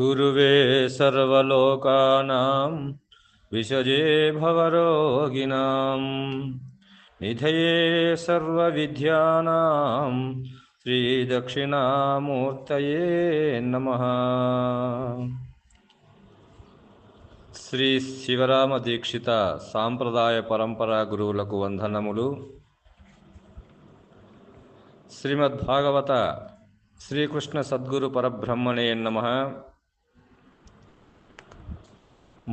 కురువే సర్వలోకానాం విషజే భవరోగిణాం. నిధయే సర్వవిద్యానాం శ్రీదక్షిణామూర్తయే నమ. శ్రీ శివరామ దీక్షిత సాంప్రదాయ పరంపరా గురువులకు వందనములు. శ్రీమద్భాగవత శ్రీకృష్ణ సద్గురు పరబ్రహ్మణే నమ.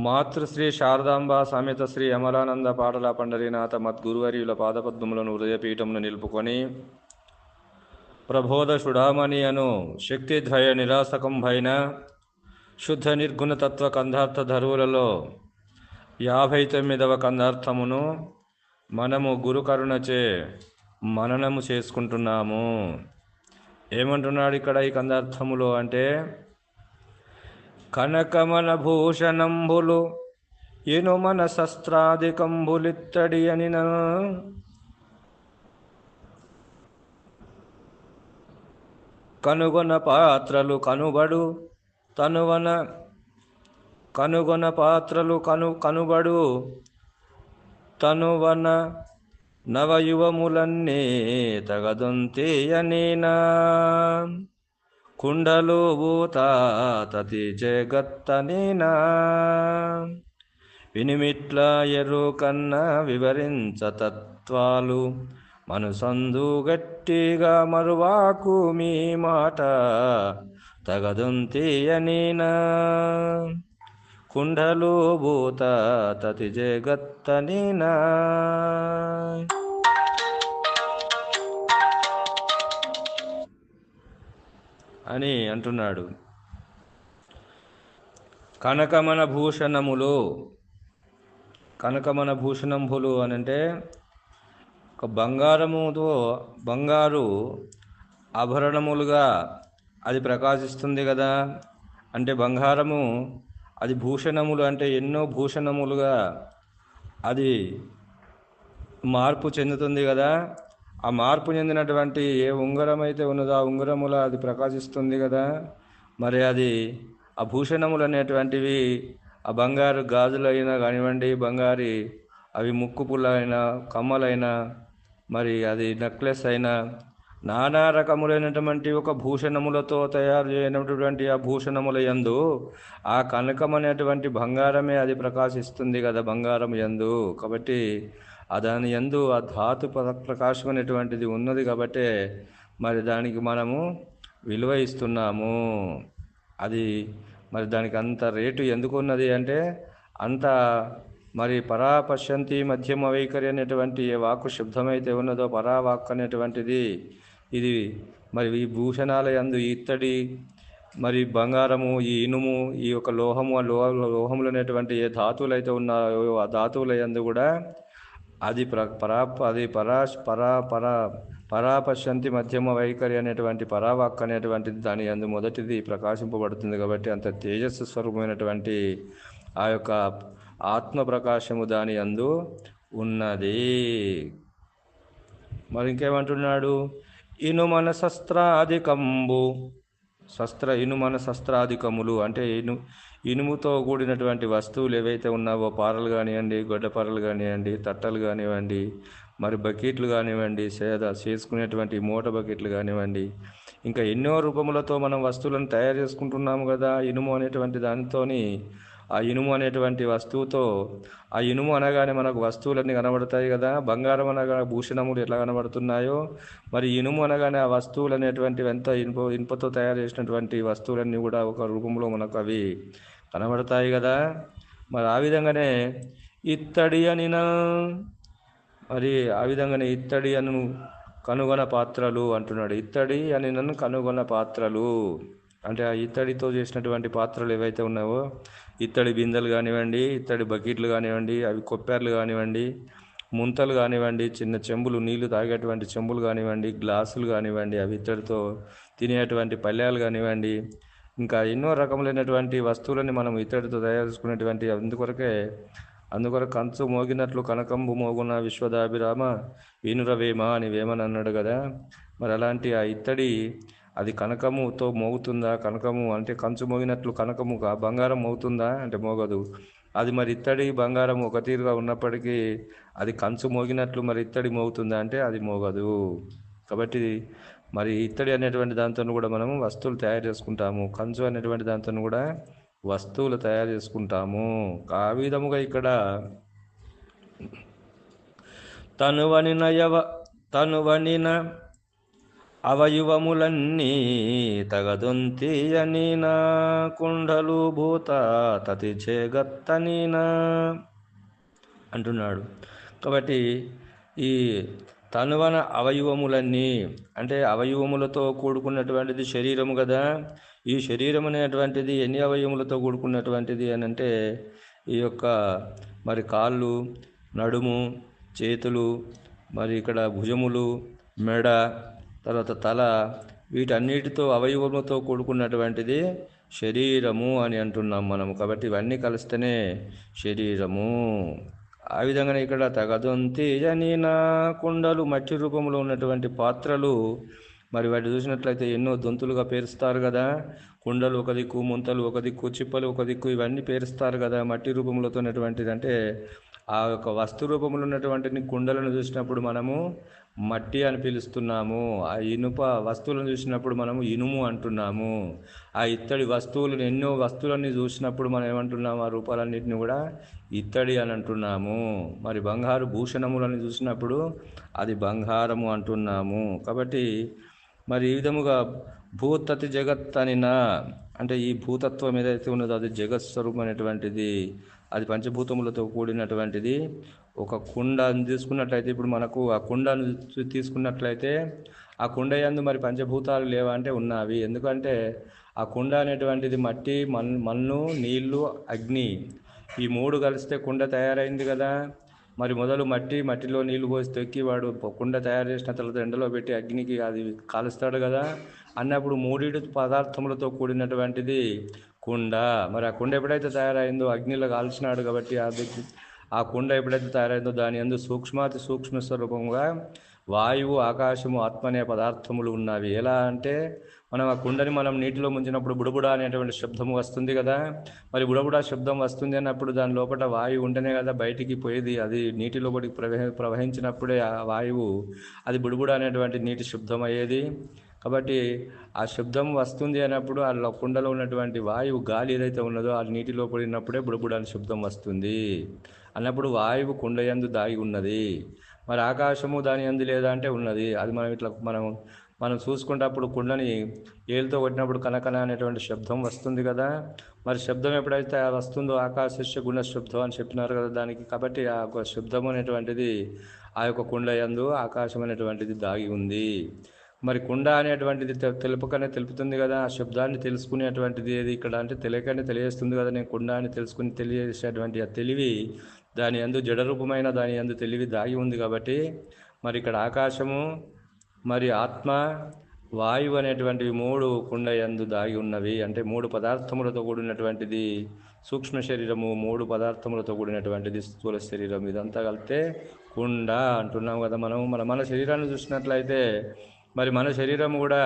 మాతృశ్రీ శారదాంబ సమేత శ్రీ అమలానంద పాటల పండరీనాథ మద్గురువర్యుల పాదపద్మములను హృదయపీఠమును నిలుపుకొని ప్రబోధ సుడామణి అను శక్తిద్వయ నిరాసకంభైన శుద్ధ నిర్గుణ తత్వ కందార్థ ధరువులలో యాభై తొమ్మిదవ కందార్థమును మనము గురుకరుణచే మననము చేసుకుంటున్నాము. ఏమంటున్నాడు ఇక్కడ ఈ కందార్థములో అంటే కనకమన భూషణంబులు ఎను మన శస్త్రాధికంబులిత్తడి అని కనుగొన పాత్రలు కనుబడు తనువన కనుగొన పాత్రలు కను కనుబడు తనువన నవయువములన్నీ తగదొంతేయనేనా. కుండలు భూతాతతి జగత్తనేనా. వినిమిట్ల ఎరుకన్న వివరించ తత్వాలు మనసందు గట్టిగా మరువాకు మీ మాట తగదుంతీయనీనా. కుండలు భూత తతి జగత్తనేనా. అని అంటున్నాడు. కనకమన భూషణములు కనకమన భూషణంభులు అని అంటే ఒక బంగారముతో బంగారు ఆభరణములుగా అది ప్రకాశిస్తుంది కదా. అంటే బంగారము అది భూషణములు అంటే ఎన్నో భూషణములుగా అది మార్పు చెందుతుంది కదా. ఆ మార్పు చెందినటువంటి ఏ ఉంగరం అయితే ఉన్నదో ఆ ఉంగరముల అది ప్రకాశిస్తుంది కదా. మరి అది ఆ భూషణములు అనేటువంటివి ఆ బంగారు గాజులైనా కానివ్వండి బంగారి అవి ముక్కు పుల్లైనా కమ్మలైనా మరి అది నెక్లెస్ అయినా నానా రకములైనటువంటి ఒక భూషణములతో తయారు చేయనటువంటి ఆ భూషణముల యందు ఆ కనకం అనేటువంటి బంగారమే అది ప్రకాశిస్తుంది కదా బంగారం యందు. కాబట్టి దాని యందు ఆ ధాతు ప్రకాశం అనేటువంటిది ఉన్నది కాబట్టి మరి దానికి మనము విలువ ఇస్తున్నాము. అది మరి దానికి అంత రేటు ఎందుకు ఉన్నది అంటే అంత మరి పరాపశ్యంతి మధ్యమ వైఖరి అనేటువంటి ఏ వాక్కు శుద్ధమైతే ఉన్నదో పరావాక్ అనేటువంటిది ఇది మరి ఈ భూషణాల యందు ఇత్తడి మరి బంగారము ఈ ఇనుము ఈ యొక్క లోహము ఆ లోహ లోహములు అనేటువంటి ఏ ధాతువులు అయితే ఉన్నాయో ఆ ధాతువుల యందు కూడా అది ప్ర పరా అది పరా పరా పరా పరాపశ్యంతి మధ్యమ వైఖరి అనేటువంటి పరావాక్ అనేటువంటిది దాని అందు మొదటిది ప్రకాశింపబడుతుంది కాబట్టి అంత తేజస్సు స్వరూపమైనటువంటి ఆ యొక్క ఆత్మ ప్రకాశము దాని అందు ఉన్నది. మరి ఇంకేమంటున్నాడు? ఇను మన కంబు శస్త్ర ఇనుమన శస్త్రాధికములు అంటే ఇను ఇనుముతో కూడినటువంటి వస్తువులు ఏవైతే ఉన్నావో పారలు కానివ్వండి గొడ్డపారలు కానివ్వండి తట్టలు కానివ్వండి మరి బకెట్లు కానివ్వండి సేద చేసుకునేటువంటి మూట బకెట్లు కానివ్వండి. ఇంకా ఎన్నో రూపములతో మనం వస్తువులను తయారు చేసుకుంటున్నాము కదా ఇనుము అనేటువంటి దానితోని ఆ ఇనుము అనేటువంటి వస్తువుతో ఆ ఇనుము అనగానే మనకు వస్తువులన్నీ కనబడతాయి కదా. బంగారం అనగా భూషణములు ఎట్లా కనబడుతున్నాయో మరి ఇనుము అనగానే ఆ వస్తువులు అనేటువంటివి ఎంత ఇనుప ఇనుపతో తయారు చేసినటువంటి వస్తువులన్నీ కూడా ఒక రూపంలో మనకు అవి కనబడతాయి కదా. మరి ఆ విధంగానే ఇత్తడి అనిన మరి ఆ విధంగానే ఇత్తడి అను కనుగొన పాత్రలు అంటున్నాడు. ఇత్తడి అని నన్ను కనుగొన పాత్రలు. అంటే ఆ ఇత్తడితో చేసినటువంటి పాత్రలు ఏవైతే ఉన్నాయో ఇత్తడి బిందెలు కానివ్వండి ఇత్తడి బకెట్లు కానివ్వండి అవి కొప్పెర్లు కానివ్వండి ముంతలు కానివ్వండి చిన్న చెంబులు నీళ్ళు తాగేటువంటి చెంబులు కానివ్వండి గ్లాసులు కానివ్వండి అవి ఇత్తడితో తినేటువంటి పళ్ళ్యాలు కానివ్వండి ఇంకా ఎన్నో రకములైనటువంటి వస్తువులని మనం ఇత్తడితో తయారు చేసుకునేటువంటి అందుకొరకే అందుకొరకు కంచు మోగినట్లు కనకంబు మోగున విశ్వదాభిరామ వీనురవేమ అని వేమని అన్నాడు కదా. మరి అలాంటి ఆ ఇత్తడి అది కనకముతో మోగుతుందా? కనకము అంటే కంచు మోగినట్లు కనకముగా? బంగారం మోగుతుందా? అంటే మోగదు. అది మరి ఇత్తడి బంగారం ఒక తీరుగా ఉన్నప్పటికీ అది కంచు మోగినట్లు మరి ఇత్తడి మోగుతుందా అంటే అది మోగదు. కాబట్టి మరి ఇత్తడి అనేటువంటి దాంతో కూడా మనము వస్తువులు తయారు చేసుకుంటాము. కంచు అనేటువంటి దాంతో కూడా వస్తువులు తయారు చేసుకుంటాము. ఆ విధముగా ఇక్కడ తనువనిన యవ తనువనిన అవయవములన్నీ తగదొంతి అనినా కుండలు భూత తతి చేగత్తనీనా అంటున్నాడు. కాబట్టి ఈ తనువన అవయవములన్నీ అంటే అవయవములతో కూడుకున్నటువంటిది శరీరము కదా. ఈ శరీరం అనేటువంటిది ఎన్ని అవయవములతో కూడుకున్నటువంటిది అని అంటే ఈ యొక్క మరి కాళ్ళు నడుము చేతులు మరి ఇక్కడ భుజములు మెడ తర్వాత తల వీటన్నిటితో అవయవములతో కూడుకున్నటువంటిది శరీరము అని అంటున్నాం మనము. కాబట్టి ఇవన్నీ కలిస్తేనే శరీరము. ఆ విధంగానే ఇక్కడ తగదొంతి జనీనా కుండలు మట్టి రూపంలో ఉన్నటువంటి పాత్రలు మరి వాటి చూసినట్లయితే ఎన్నో దొంతులుగా పేరుస్తారు కదా. కుండలు ఒక దిక్కు ముంతలు ఒక దిక్కు చిప్పలు ఒక దిక్కు ఇవన్నీ పేరుస్తారు కదా మట్టి రూపంలోతో ఉన్నటువంటిది అంటే ఆ యొక్క వస్తు రూపంలో ఉన్నటువంటి కుండలను చూసినప్పుడు మనము మట్టి అని పిలుస్తున్నాము. ఆ ఇనుప వస్తువులను చూసినప్పుడు మనము ఇనుము అంటున్నాము. ఆ ఇత్తడి వస్తువులను ఎన్నో వస్తువులన్నీ చూసినప్పుడు మనం ఏమంటున్నాము? ఆ రూపాలన్నింటినీ కూడా ఇత్తడి అని అంటున్నాము. మరి బంగారు భూషణములను చూసినప్పుడు అది బంగారము అంటున్నాము. కాబట్టి మరి ఈ విధముగా భూతతి జగత్ అనినా అంటే ఈ భూతత్వం ఏదైతే ఉన్నదో అది జగత్ స్వరూపం అనేటువంటిది అది పంచభూతములతో కూడినటువంటిది. ఒక కుండ తీసుకున్నట్లయితే ఇప్పుడు మనకు ఆ కుండను తీసుకున్నట్లయితే ఆ కుండ యందు మరి పంచభూతాలు లేవా అంటే ఉన్నవి. ఎందుకంటే ఆ కుండ అనేటువంటిది మట్టి మన్ మన్ను నీళ్ళు అగ్ని ఈ మూడు కలిస్తే కుండ తయారైంది కదా. మరి మొదలు మట్టి మట్టిలో నీళ్ళు పోసి తొక్కి వాడు కుండ తయారు చేసిన తర్వాత ఎండలో పెట్టి అగ్నికి అది కాలుస్తాడు కదా. అన్నప్పుడు మూడిటి పదార్థములతో కూడినటువంటిది కుండ. మరి ఆ కుండ ఎప్పుడైతే తయారైందో అగ్నిలో కాల్చినాడు కాబట్టి అది ఆ కుండ ఎప్పుడైతే తయారైందో దాని అందు సూక్ష్మాతి సూక్ష్మ స్వరూపంగా వాయువు ఆకాశము ఆత్మ అనే పదార్థములు ఉన్నవి. ఎలా అంటే మనం ఆ కుండని మనం నీటిలో ముంచినప్పుడు బుడబుడ అనేటువంటి శబ్దం వస్తుంది కదా. మరి బుడబుడ శబ్దం వస్తుంది అన్నప్పుడు దాని లోపల వాయువు ఉంటేనే కదా బయటికి పోయేది. అది నీటి లోపలికి ప్రవహ ప్రవహించినప్పుడే ఆ వాయువు అది బుడబుడ అనేటువంటి నీటి శబ్దం అయ్యేది కాబట్టి ఆ శబ్దం వస్తుంది అన్నప్పుడు ఆ కుండలో ఉన్నటువంటి వాయువు గాలి ఏదైతే ఉన్నదో ఆ నీటిలో పడినప్పుడే బుడబుడ అని శబ్దం వస్తుంది. అన్నప్పుడు వాయువు కుండ యందు దాగి ఉన్నది. మరి ఆకాశము దాని యందు లేదా అంటే ఉన్నది. అది మనం ఇట్లా మనం మనం చూసుకున్నప్పుడు కుండని ఏలుతో కొట్టినప్పుడు కనకన అనేటువంటి శబ్దం వస్తుంది కదా. మరి శబ్దం ఎప్పుడైతే వస్తుందో ఆకాశస్య గుణ శబ్దం అని చెప్పినారు కదా దానికి. కాబట్టి ఆ యొక్క శబ్దం అనేటువంటిది ఆ యొక్క కుండ యందు ఆకాశం అనేటువంటిది దాగి ఉంది. మరి కుండ అనేటువంటిది తె- తెలుపకనే తెలుపుతుంది కదా ఆ శబ్దాన్ని తెలుసుకునేటువంటిది ఏది ఇక్కడ అంటే తెలియకనే తెలియజేస్తుంది కదా నేను కుండ అని తెలుసుకుని తెలియజేసేటువంటి ఆ తెలివి దాని అందు జడరూపమైన దాని అందు తెలివి దాగి ఉంది కాబట్టి మరి ఇక్కడ ఆకాశము మరి ఆత్మ వాయువు అనేటువంటివి మూడు కుండ యందు దాగి ఉన్నవి. అంటే మూడు పదార్థములతో కూడినటువంటిది సూక్ష్మ శరీరము మూడు పదార్థములతో కూడినటువంటిది స్థూల శరీరం. ఇదంతా కలిపితే కుండ అంటున్నాం కదా మనం. మన మన శరీరాన్ని చూసినట్లయితే మరి మన శరీరం కూడా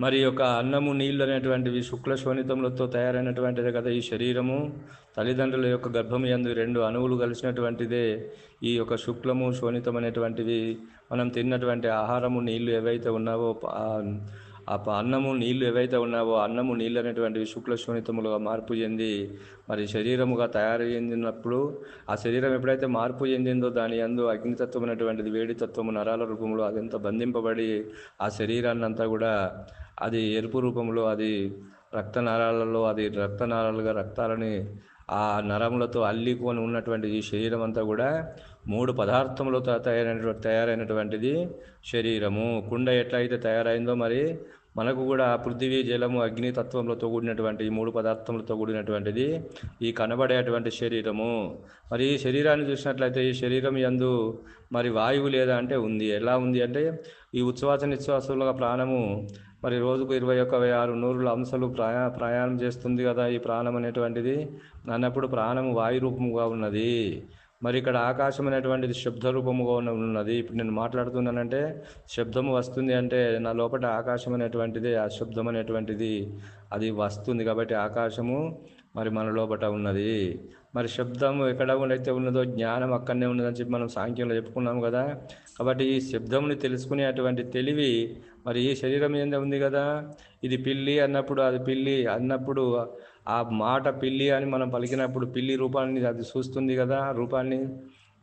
మరి యొక్క అన్నము నీళ్ళు అనేటువంటివి శుక్ల శోణితములతో తయారైనటువంటిదే కదా ఈ శరీరము. తల్లిదండ్రుల యొక్క గర్భం యందు రెండు అణువులు కలిసినటువంటిదే ఈ యొక్క శుక్లము శోణితం అనేటువంటివి మనం తిన్నటువంటి ఆహారము నీళ్ళు ఏవైతే ఉన్నావో ఆ- ప- అన్నము నీళ్ళు ఏవైతే ఉన్నావో అన్నము నీళ్ళు అనేటువంటివి శుక్ల శోణితములుగా మార్పు చెంది మరి శరీరముగా తయారు చెందినప్పుడు ఆ శరీరం ఎప్పుడైతే మార్పు చెందిందో దాని యందు అగ్నితత్వం అనేటువంటిది వేడి తత్వము నరాల రూపంలో అదంతా బంధింపబడి ఆ శరీరాన్ని అంతా కూడా అది ఎరుపు రూపంలో అది రక్త నరాలలో అది రక్త నరాలుగా రక్తాలని ఆ నరములతో అల్లికొని ఉన్నటువంటి ఈ శరీరం అంతా కూడా మూడు పదార్థములతో తయారైనటువంటి తయారైనటువంటిది శరీరము. కుండ ఎట్లయితే తయారైందో మరి మనకు కూడా పృథివీ జలము అగ్ని తత్వములతో కూడినటువంటి ఈ మూడు పదార్థములతో కూడినటువంటిది ఈ కనబడేటువంటి శరీరము. మరి ఈ శరీరాన్ని చూసినట్లయితే ఈ శరీరం యందు మరి వాయువు లేదా అంటే ఉంది. ఎలా ఉంది అంటే ఈ ఉచ్ఛ్వాస నిశ్వాసంలో ప్రాణము మరి రోజుకు ఇరవై ఒక్క ఆరు నూరుల అంశాలు ప్రయా ప్రయాణం చేస్తుంది కదా ఈ ప్రాణం అనేటువంటిది. అన్నప్పుడు ప్రాణం వాయు రూపముగా ఉన్నది. మరి ఇక్కడ ఆకాశం అనేటువంటిది శబ్ద రూపముగా ఉన్నది. ఇప్పుడు నేను మాట్లాడుతున్నానంటే శబ్దము వస్తుంది అంటే నా లోపల ఆకాశం అనేటువంటిది ఆ శబ్దం అనేటువంటిది అది వస్తుంది కాబట్టి ఆకాశము మరి మన లోపల ఉన్నది. మరి శబ్దం ఎక్కడ ఉండైతే ఉన్నదో జ్ఞానం అక్కడనే ఉన్నదని చెప్పి మనం సాంఖ్యంలో చెప్పుకున్నాం కదా. కాబట్టి ఈ శబ్దముని తెలుసుకునేటువంటి తెలివి మరి ఈ శరీరం ఏందో ఉంది కదా. ఇది పిల్లి అన్నప్పుడు అది పిల్లి అన్నప్పుడు ఆ మాట పిల్లి అని మనం పలికినప్పుడు పిల్లి రూపాన్ని అది చూస్తుంది కదా రూపాన్ని.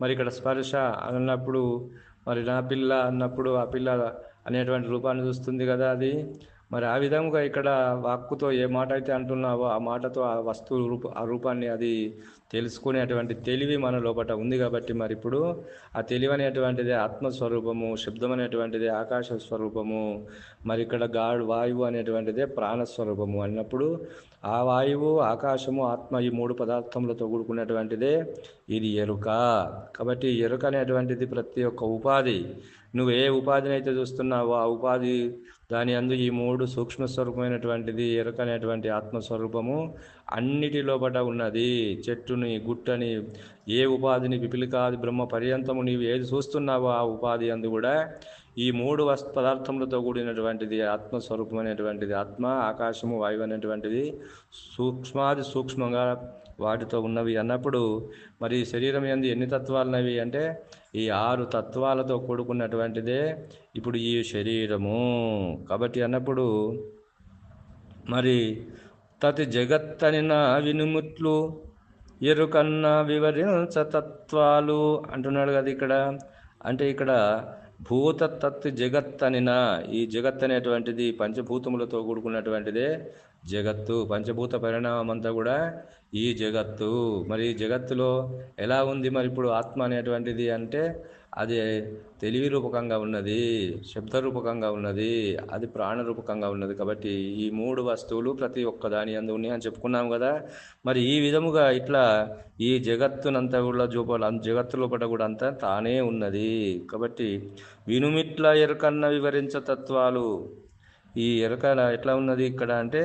మరి ఇక్కడ స్పర్శ అన్నప్పుడు మరి నా పిల్ల అన్నప్పుడు ఆ పిల్ల అనేటువంటి రూపాన్ని చూస్తుంది కదా అది. మరి ఆ విధముగా ఇక్కడ వాక్కుతో ఏ మాట అయితే అంటున్నావో ఆ మాటతో ఆ వస్తువు రూప ఆ రూపాన్ని అది తెలుసుకునేటువంటి తెలివి మన లోపల ఉంది కాబట్టి మరి ఇప్పుడు ఆ తెలివి అనేటువంటిది ఆత్మస్వరూపము శబ్దం అనేటువంటిది ఆకాశ స్వరూపము మరి ఇక్కడ గాడ్ వాయువు అనేటువంటిదే ప్రాణస్వరూపము అన్నప్పుడు ఆ వాయువు ఆకాశము ఆత్మ ఈ మూడు పదార్థములతో కూడుకున్నటువంటిదే ఇది ఎరుక. కాబట్టి ఎరుక అనేటువంటిది ప్రతి ఒక్క ఉపాధి. నువ్వు ఏ ఉపాధిని అయితే చూస్తున్నావో ఆ ఉపాధి దాని అందు ఈ మూడు సూక్ష్మ స్వరూపమైనటువంటిది ఎరకనేటువంటి ఆత్మస్వరూపము అన్నిటి లోపట ఉన్నది. చెట్టుని గుట్టని ఏ ఉపాధిని పిపిలికాది బ్రహ్మ పర్యంతము నీవు ఏది చూస్తున్నావో ఆ ఉపాధి అందు కూడా ఈ మూడు వస్ పదార్థములతో కూడినటువంటిది ఆత్మస్వరూపం అనేటువంటిది ఆత్మ ఆకాశము వాయువు అనేటువంటిది సూక్ష్మాది సూక్ష్మంగా వాటితో ఉన్నవి అన్నప్పుడు మరి శరీరం ఎందు ఎన్ని తత్వాలున్నవి అంటే ఈ ఆరు తత్వాలతో కూడుకున్నటువంటిదే ఇప్పుడు ఈ శరీరము. కాబట్టి అన్నప్పుడు మరి తతి జగత్తనిన వినుముట్లు ఎరుకన్న వివరించ తత్వాలు అంటున్నాడు కదా ఇక్కడ. అంటే ఇక్కడ భూత తత్ జగత్ అనిన ఈ జగత్ అనేటువంటిది పంచభూతములతో కూడుకున్నటువంటిదే జగత్తు. పంచభూత పరిణామం అంతా కూడా ఈ జగత్తు. మరి ఈ జగత్తులో ఎలా ఉంది మరి ఇప్పుడు ఆత్మ అనేటువంటిది అంటే అది తెలివి రూపకంగా ఉన్నది శబ్ద రూపకంగా ఉన్నది అది ప్రాణ రూపకంగా ఉన్నది. కాబట్టి ఈ మూడు వస్తువులు ప్రతి ఒక్క దాని అందు ఉన్నాయి అని చెప్పుకున్నాం కదా. మరి ఈ విధముగా ఇట్లా ఈ జగత్తునంతా కూడా జోపాల జగత్తు లోపల కూడా అంతా తానే ఉన్నది. కాబట్టి వినుమిట్ల ఎరుకన్న వివరించ తత్వాలు ఈ ఎరక ఎట్లా ఉన్నది ఇక్కడ అంటే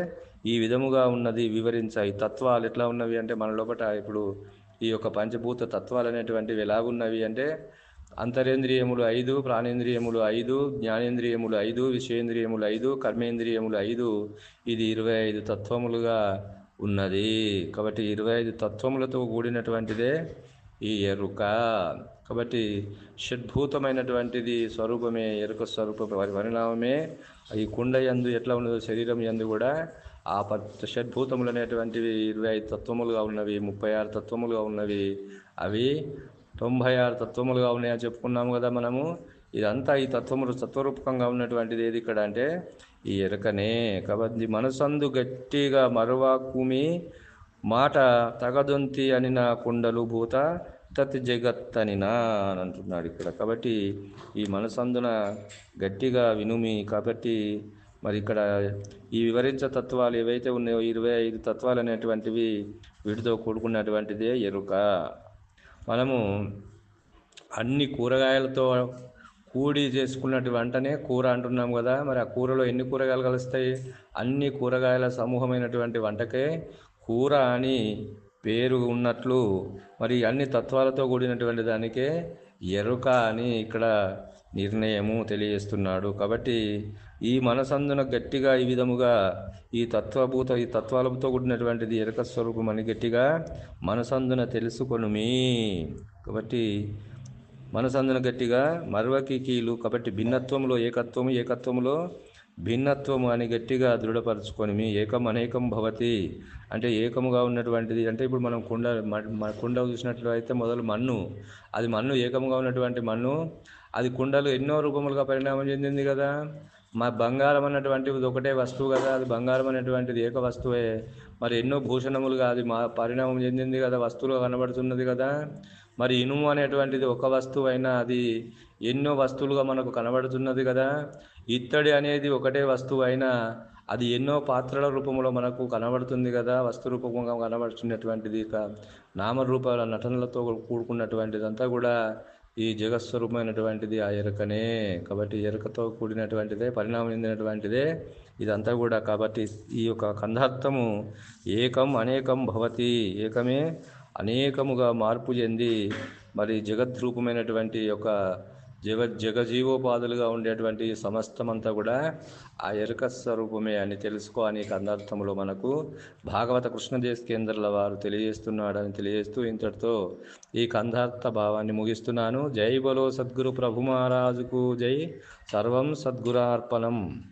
ఈ విధముగా ఉన్నది వివరించ ఈ తత్వాలు ఎట్లా ఉన్నవి అంటే మన లోపల ఇప్పుడు ఈ యొక్క పంచభూత తత్వాలు అనేటువంటివి ఎలాగున్నవి అంటే అంతరేంద్రియములు ఐదు ప్రాణేంద్రియములు ఐదు జ్ఞానేంద్రియములు ఐదు విషయేంద్రియములు ఐదు కర్మేంద్రియములు ఐదు. ఇది ఇరవై ఐదు తత్వములుగా ఉన్నది. కాబట్టి ఇరవై ఐదు తత్వములతో కూడినటువంటిదే ఈ ఎరుక. కాబట్టి షడ్భూతమైనటువంటిది స్వరూపమే ఎరుక స్వరూప వారి పరిణామమే. ఈ కుండ యందు ఎట్లా ఉన్నదో శరీరం యందు కూడా ఆ ప- షడ్భూతములు అనేటువంటివి ఇరవై ఐదు తత్వములుగా ఉన్నవి ముప్పై ఆరు తత్వములుగా ఉన్నవి అవి తొంభై ఆరు తత్వములుగా ఉన్నాయని చెప్పుకున్నాము కదా మనము. ఇదంతా ఈ తత్వములు తత్వరూపకంగా ఉన్నటువంటిది ఏది ఇక్కడ అంటే ఈ ఎరకనే. కాబట్టి మనసందు గట్టిగా మరువాకుమి మాట తగదొంతి అని నా కుండలు భూత తత్ జగత్ అనినా అని అంటున్నాడు ఇక్కడ. కాబట్టి ఈ మనసందున గట్టిగా వినుమి కాబట్టి మరి ఇక్కడ ఈ వివరించ తత్వాలు ఏవైతే ఉన్నాయో ఇరవై ఐదు తత్వాలు అనేటువంటివి వీటితో కూడుకున్నటువంటిదే ఎరుక. మనము అన్ని కూరగాయలతో కూడి చేసుకున్నటి వంటనే కూర అంటున్నాం కదా. మరి ఆ కూరలో ఎన్ని కూరగాయలు కలుస్తాయి? అన్ని కూరగాయల సమూహమైనటువంటి వంటకే కూర అని పేరు ఉన్నట్లు మరి అన్ని తత్వాలతో కూడినటువంటి దానికే ఎరుక అని ఇక్కడ నిర్ణయము తెలియజేస్తున్నాడు. కాబట్టి ఈ మనసందున గట్టిగా ఈ విధముగా ఈ తత్వభూత ఈ తత్వాలతో కూడినటువంటిది ఎరుక స్వరూపం అని గట్టిగా మనసందున తెలుసుకొనుమి. కాబట్టి మనసందున గట్టిగా మరవకి కీలు కాబట్టి భిన్నత్వంలో ఏకత్వము ఏకత్వంలో భిన్నత్వము అని గట్టిగా దృఢపరచుకొని మీ ఏకం అనేకం భవతి. అంటే ఏకముగా ఉన్నటువంటిది అంటే ఇప్పుడు మనం కుండ మ- చూసినట్లు అయితే మొదలు మన్ను. అది మన్ను ఏకముగా ఉన్నటువంటి మన్ను అది కుండలు ఎన్నో రూపములుగా పరిణామం చెందింది కదా. మా బంగారం అన్నటువంటిది ఒకటే వస్తువు కదా అది బంగారం అనేటువంటిది ఏక వస్తువే. మరి ఎన్నో భూషణములుగా అది మా పరిణామం చెందింది కదా వస్తువులు కనబడుతున్నది కదా. మరి ఇనుము అనేటువంటిది ఒక వస్తువు అయినా అది ఎన్నో వస్తువులుగా మనకు కనబడుతున్నది కదా. ఇత్తడి అనేది ఒకటే వస్తువు అయినా అది ఎన్నో పాత్రల రూపంలో మనకు కనబడుతుంది కదా వస్తు రూపంగా కనబడుతున్నటువంటిది ఇక నామరూపాల నటనలతో కూడుకున్నటువంటిదంతా కూడా ఈ జగత్స్వరూపమైనటువంటిది ఆ ఎరకనే. కాబట్టి ఎరకతో కూడినటువంటిదే పరిణామం చెందినటువంటిదే ఇదంతా కూడా. కాబట్టి ఈ యొక్క కందార్థము ఏకం అనేకం భవతి. ఏకమే అనేకముగా మార్పు చెంది మరి జగద్రూపమైనటువంటి యొక్క జగ జగజీవోపాధులుగా ఉండేటువంటి సమస్తమంతా కూడా ఆ ఎరుక స్వరూపమే అని తెలుసుకో అని కందార్థంలో మనకు భాగవత కృష్ణదేశ కేంద్రాల వారు తెలియజేస్తున్నాడని తెలియజేస్తూ ఇంతటితో ఈ కందార్థ భావాన్ని ముగిస్తున్నాను. జై బలో సద్గురు ప్రభు మహారాజుకు జై. సర్వం సద్గురార్పణం.